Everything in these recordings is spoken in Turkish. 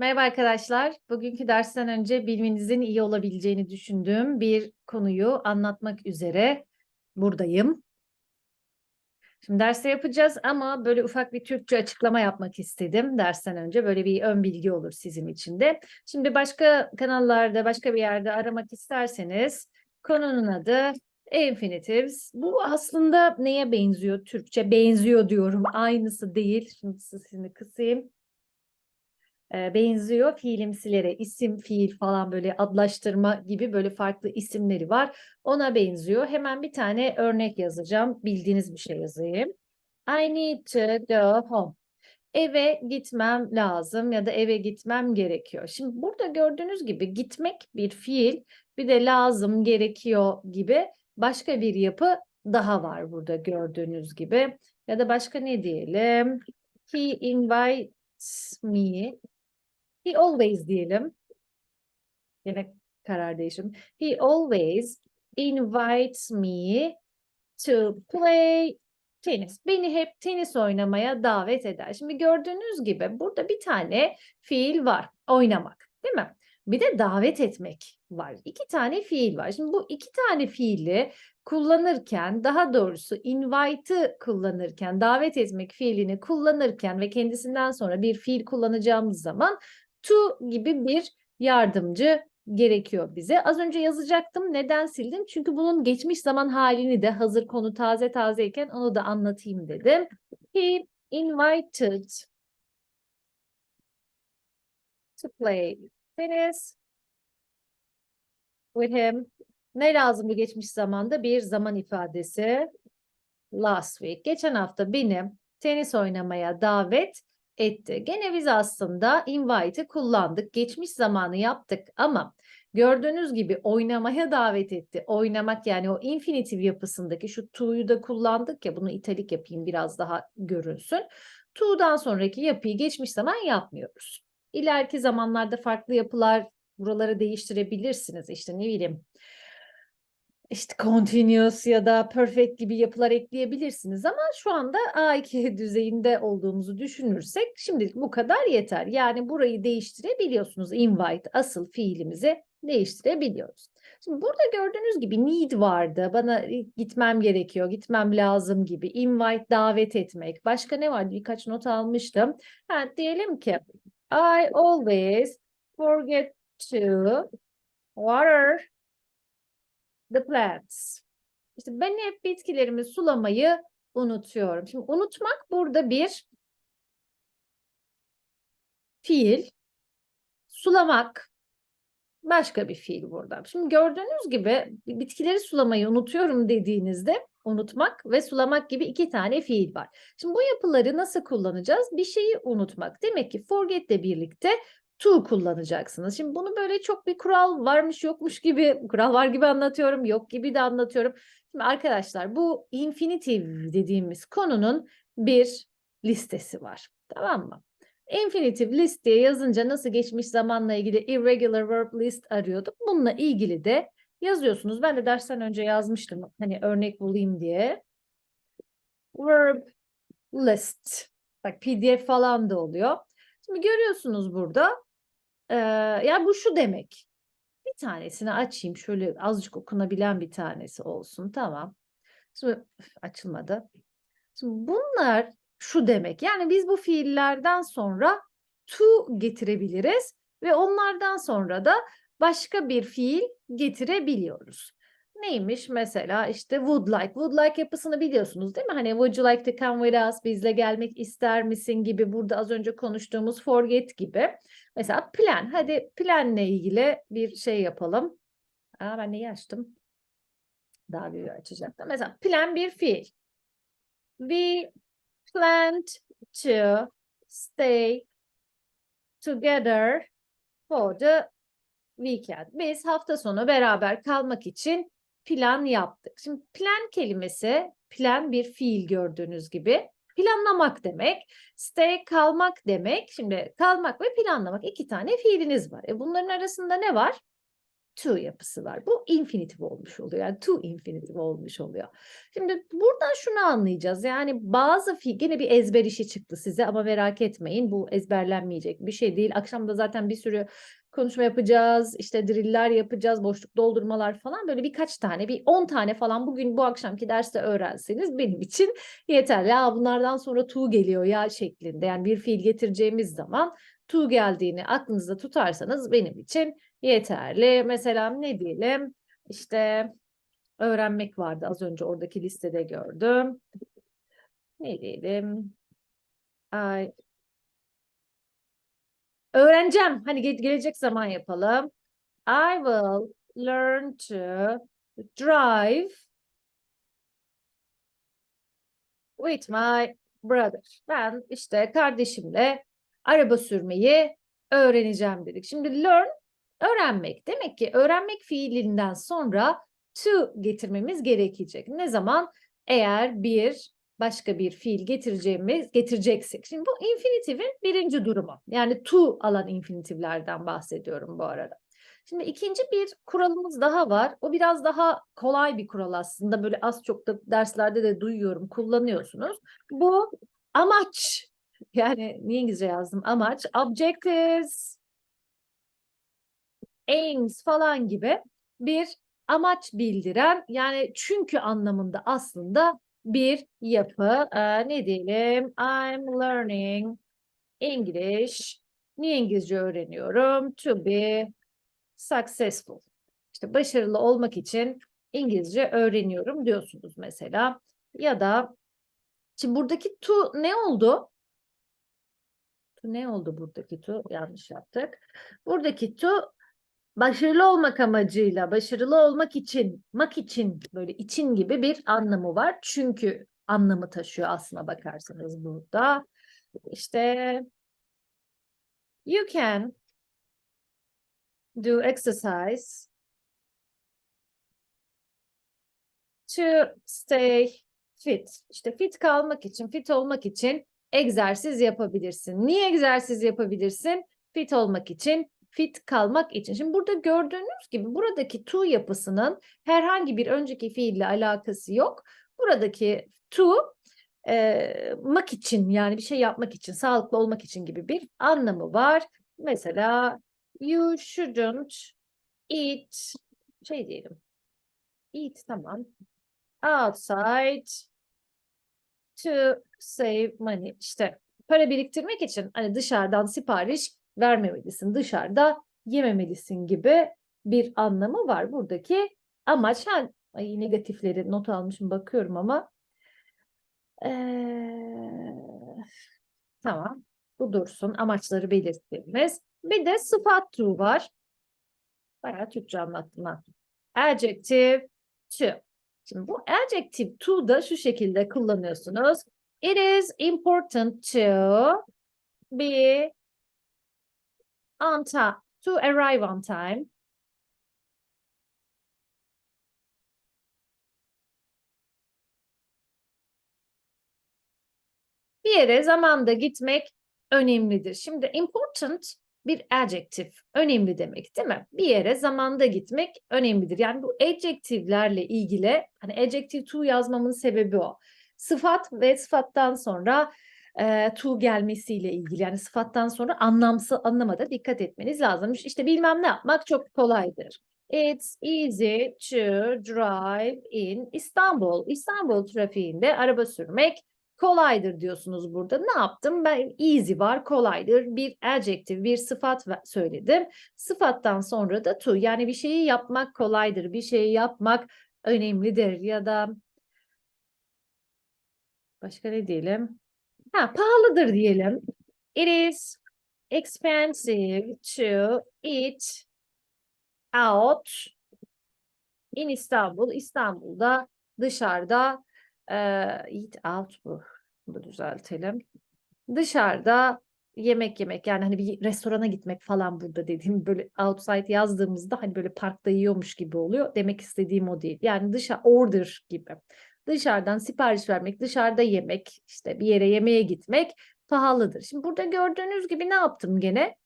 Merhaba arkadaşlar. Bugünkü dersten önce bilmenizin iyi olabileceğini düşündüğüm bir konuyu anlatmak üzere buradayım. Şimdi derste yapacağız ama böyle ufak bir Türkçe açıklama yapmak istedim dersten önce. Böyle bir ön bilgi olur sizin için de. Şimdi başka kanallarda, başka bir yerde aramak isterseniz konunun adı infinitives. Bu aslında neye benziyor Türkçe? Benziyor diyorum. Aynısı değil. Şimdi sesini kısayım e, benziyor fiilimsilere, isim, fiil falan böyle adlaştırma gibi böyle farklı isimleri var. Ona benziyor. Hemen bir tane örnek yazacağım. Bildiğiniz bir şey yazayım. I need to go home. Eve gitmem lazım ya da eve gitmem gerekiyor. Şimdi burada gördüğünüz gibi gitmek bir fiil, bir de lazım, gerekiyor gibi başka bir yapı daha var burada gördüğünüz gibi. Ya da başka ne diyelim? He invites me He always diyelim. Yine karar değişim. He always invites me to play tenis. Beni hep tenis oynamaya davet eder. Şimdi gördüğünüz gibi burada bir tane fiil var. Oynamak, değil mi? Bir de davet etmek var. İki tane fiil var. Şimdi bu iki tane fiili kullanırken, daha doğrusu invite'ı kullanırken, davet etmek fiilini kullanırken ve kendisinden sonra bir fiil kullanacağımız zaman to gibi bir yardımcı gerekiyor bize. Az önce yazacaktım. Neden sildim? Çünkü bunun geçmiş zaman halini de hazır konu taze tazeyken onu da anlatayım dedim. He invited to play tennis with him. Ne lazım bu geçmiş zamanda? Bir zaman ifadesi. Last week. Geçen hafta beni tenis oynamaya davet etti. Gene biz aslında invite'ı kullandık. Geçmiş zamanı yaptık ama gördüğünüz gibi oynamaya davet etti. Oynamak yani o infinitive yapısındaki şu to'yu da kullandık ya bunu italik yapayım biraz daha görünsün. To'dan sonraki yapıyı geçmiş zaman yapmıyoruz. İleriki zamanlarda farklı yapılar buraları değiştirebilirsiniz. İşte ne bileyim işte continuous ya da perfect gibi yapılar ekleyebilirsiniz ama şu anda A2 düzeyinde olduğumuzu düşünürsek şimdilik bu kadar yeter. Yani burayı değiştirebiliyorsunuz. Invite asıl fiilimizi değiştirebiliyoruz. Şimdi burada gördüğünüz gibi need vardı. Bana gitmem gerekiyor, gitmem lazım gibi. Invite davet etmek. Başka ne vardı? Birkaç not almıştım. Ha, diyelim ki I always forget to water the plants. İşte ben hep bitkilerimi sulamayı unutuyorum. Şimdi unutmak burada bir fiil. Sulamak başka bir fiil burada. Şimdi gördüğünüz gibi bitkileri sulamayı unutuyorum dediğinizde unutmak ve sulamak gibi iki tane fiil var. Şimdi bu yapıları nasıl kullanacağız? Bir şeyi unutmak. Demek ki forget ile birlikte to kullanacaksınız. Şimdi bunu böyle çok bir kural varmış yokmuş gibi, kural var gibi anlatıyorum, yok gibi de anlatıyorum. Şimdi arkadaşlar bu infinitive dediğimiz konunun bir listesi var. Tamam mı? Infinitive list diye yazınca nasıl geçmiş zamanla ilgili irregular verb list arıyorduk. Bununla ilgili de yazıyorsunuz. Ben de dersten önce yazmıştım. Hani örnek bulayım diye. Verb list. Bak PDF falan da oluyor. Şimdi görüyorsunuz burada ee, yani bu şu demek. Bir tanesini açayım. Şöyle azıcık okunabilen bir tanesi olsun. Tamam. Şimdi açılmadı. Şimdi bunlar şu demek. Yani biz bu fiillerden sonra to getirebiliriz ve onlardan sonra da başka bir fiil getirebiliyoruz. Neymiş mesela işte would like. Would like yapısını biliyorsunuz değil mi? Hani would you like to come with us? Bizle gelmek ister misin gibi burada az önce konuştuğumuz forget gibi. Mesela plan. Hadi planla ilgili bir şey yapalım. Aa, ben neyi açtım? Daha büyüğü açacaktım. Mesela plan bir fiil. We planned to stay together for the weekend. Biz hafta sonu beraber kalmak için plan yaptık. Şimdi plan kelimesi, plan bir fiil gördüğünüz gibi. Planlamak demek, stay kalmak demek. Şimdi kalmak ve planlamak iki tane fiiliniz var. E bunların arasında ne var? to yapısı var. Bu infinitive olmuş oluyor. Yani to infinitive olmuş oluyor. Şimdi buradan şunu anlayacağız. Yani bazı fiil gene bir ezber işi çıktı size ama merak etmeyin. Bu ezberlenmeyecek bir şey değil. Akşam da zaten bir sürü konuşma yapacağız. işte driller yapacağız. Boşluk doldurmalar falan. Böyle birkaç tane bir 10 tane falan bugün bu akşamki derste öğrenseniz benim için yeterli. Ya bunlardan sonra to geliyor ya şeklinde. Yani bir fiil getireceğimiz zaman to geldiğini aklınızda tutarsanız benim için yeterli. Mesela ne diyelim? İşte öğrenmek vardı az önce oradaki listede gördüm. Ne diyelim? Ay. Öğreneceğim. Hani ge- gelecek zaman yapalım. I will learn to drive with my brother. Ben işte kardeşimle araba sürmeyi öğreneceğim dedik. Şimdi learn öğrenmek. Demek ki öğrenmek fiilinden sonra to getirmemiz gerekecek. Ne zaman? Eğer bir başka bir fiil getireceğimiz getireceksek. Şimdi bu infinitive'in birinci durumu. Yani to alan infinitivlerden bahsediyorum bu arada. Şimdi ikinci bir kuralımız daha var. O biraz daha kolay bir kural aslında. Böyle az çok da derslerde de duyuyorum, kullanıyorsunuz. Bu amaç. Yani niye İngilizce yazdım? Amaç, objectives, aims falan gibi bir amaç bildiren yani çünkü anlamında aslında bir yapı. Ee, ne diyelim? I'm learning English. Niye İngilizce öğreniyorum? To be successful. İşte başarılı olmak için İngilizce öğreniyorum diyorsunuz mesela. Ya da şimdi buradaki to ne oldu? To ne oldu buradaki to? Yanlış yaptık. Buradaki to başarılı olmak amacıyla, başarılı olmak için, mak için böyle için gibi bir anlamı var. Çünkü anlamı taşıyor aslına bakarsanız burada. İşte you can do exercise to stay fit. İşte fit kalmak için, fit olmak için egzersiz yapabilirsin. Niye egzersiz yapabilirsin? Fit olmak için, fit kalmak için. Şimdi burada gördüğünüz gibi buradaki to yapısının herhangi bir önceki fiille alakası yok. Buradaki to e, mak için yani bir şey yapmak için, sağlıklı olmak için gibi bir anlamı var. Mesela you shouldn't eat şey diyelim. Eat tamam. Outside to save money. İşte para biriktirmek için hani dışarıdan sipariş vermemelisin, dışarıda yememelisin gibi bir anlamı var buradaki amaç. Ha, ay negatifleri not almışım bakıyorum ama Ee, tamam bu dursun amaçları belirttiğimiz. Bir de sıfat to var. Bayağı Türkçe anlattım ha. Adjective to. Şimdi bu adjective to da şu şekilde kullanıyorsunuz. It is important to be on time, to arrive on time. Bir yere zamanda gitmek önemlidir. Şimdi important bir adjective. Önemli demek değil mi? Bir yere zamanda gitmek önemlidir. Yani bu adjective'lerle ilgili hani adjective to yazmamın sebebi o. Sıfat ve sıfattan sonra e, to gelmesiyle ilgili. Yani sıfattan sonra anlamsız anlamada dikkat etmeniz lazım. İşte bilmem ne yapmak çok kolaydır. It's easy to drive in Istanbul. İstanbul trafiğinde araba sürmek kolaydır diyorsunuz burada. Ne yaptım? Ben easy var, kolaydır. Bir adjective, bir sıfat söyledim. Sıfattan sonra da to. Yani bir şeyi yapmak kolaydır. Bir şeyi yapmak önemlidir. Ya da başka ne diyelim? Ha, pahalıdır diyelim. It is expensive to eat out in İstanbul. İstanbul'da dışarıda e, eat out bu. Bunu düzeltelim. Dışarıda yemek yemek yani hani bir restorana gitmek falan burada dediğim böyle outside yazdığımızda hani böyle parkta yiyormuş gibi oluyor. Demek istediğim o değil. Yani dışarı order gibi. Dışarıdan sipariş vermek, dışarıda yemek, işte bir yere yemeğe gitmek pahalıdır. Şimdi burada gördüğünüz gibi ne yaptım gene?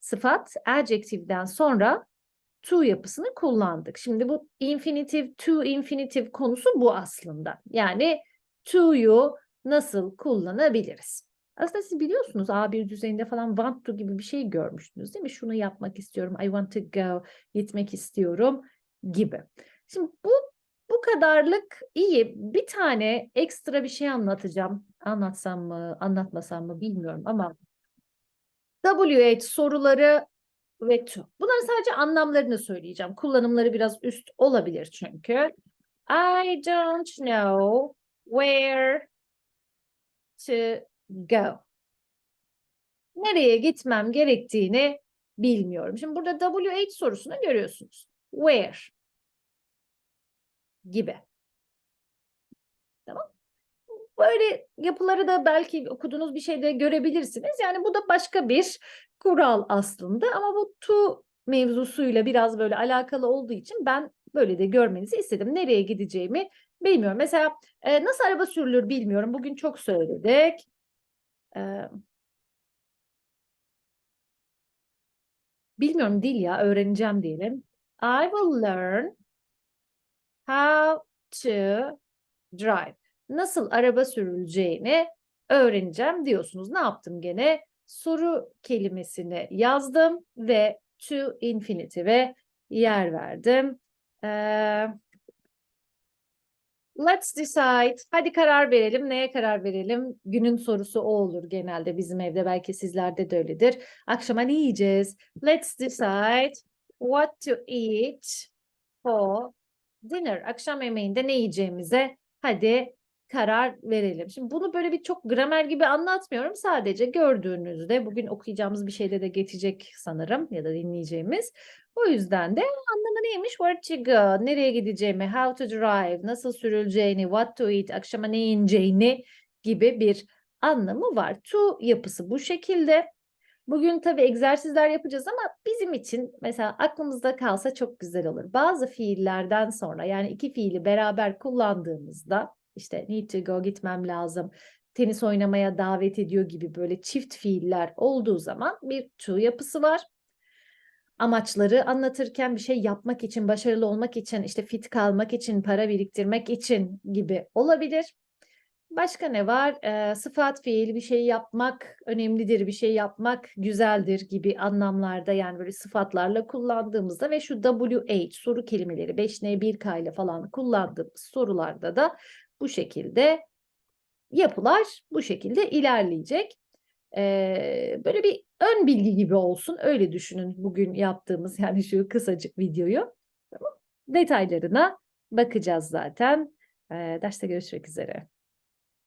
Sıfat, adjective'den sonra to yapısını kullandık. Şimdi bu infinitive, to infinitive konusu bu aslında. Yani to'yu nasıl kullanabiliriz? Aslında siz biliyorsunuz A1 düzeyinde falan want to gibi bir şey görmüştünüz değil mi? Şunu yapmak istiyorum, I want to go, gitmek istiyorum gibi. Şimdi bu bu kadarlık iyi. Bir tane ekstra bir şey anlatacağım. Anlatsam mı, anlatmasam mı bilmiyorum ama WH soruları ve to. Bunların sadece anlamlarını söyleyeceğim. Kullanımları biraz üst olabilir çünkü. I don't know where to go. Nereye gitmem gerektiğini bilmiyorum. Şimdi burada WH sorusunu görüyorsunuz. Where gibi. Tamam. Böyle yapıları da belki okuduğunuz bir şeyde görebilirsiniz. Yani bu da başka bir kural aslında ama bu to mevzusuyla biraz böyle alakalı olduğu için ben böyle de görmenizi istedim. Nereye gideceğimi bilmiyorum. Mesela e, nasıl araba sürülür bilmiyorum. Bugün çok söyledik. E, bilmiyorum dil ya öğreneceğim diyelim. I will learn how to drive. Nasıl araba sürüleceğini öğreneceğim diyorsunuz. Ne yaptım gene? Soru kelimesini yazdım ve to infinitive yer verdim. Ee, let's decide. Hadi karar verelim. Neye karar verelim? Günün sorusu o olur genelde bizim evde. Belki sizlerde de öyledir. Akşama ne yiyeceğiz? Let's decide what to eat for dinner. Akşam yemeğinde ne yiyeceğimize hadi karar verelim. Şimdi bunu böyle bir çok gramer gibi anlatmıyorum. Sadece gördüğünüzde bugün okuyacağımız bir şeyde de geçecek sanırım ya da dinleyeceğimiz. O yüzden de anlamı neymiş? Where to go, nereye gideceğimi, how to drive, nasıl sürüleceğini, what to eat, akşama ne yiyeceğini gibi bir anlamı var. To yapısı bu şekilde. Bugün tabii egzersizler yapacağız ama bizim için mesela aklımızda kalsa çok güzel olur. Bazı fiillerden sonra yani iki fiili beraber kullandığımızda işte need to go gitmem lazım, tenis oynamaya davet ediyor gibi böyle çift fiiller olduğu zaman bir to yapısı var. Amaçları anlatırken bir şey yapmak için, başarılı olmak için, işte fit kalmak için, para biriktirmek için gibi olabilir. Başka ne var? Ee, sıfat fiil bir şey yapmak önemlidir, bir şey yapmak güzeldir gibi anlamlarda yani böyle sıfatlarla kullandığımızda ve şu WH soru kelimeleri 5N 1K ile falan kullandığımız sorularda da bu şekilde yapılar bu şekilde ilerleyecek. Ee, böyle bir ön bilgi gibi olsun öyle düşünün bugün yaptığımız yani şu kısacık videoyu. Detaylarına bakacağız zaten. Ee, derste görüşmek üzere.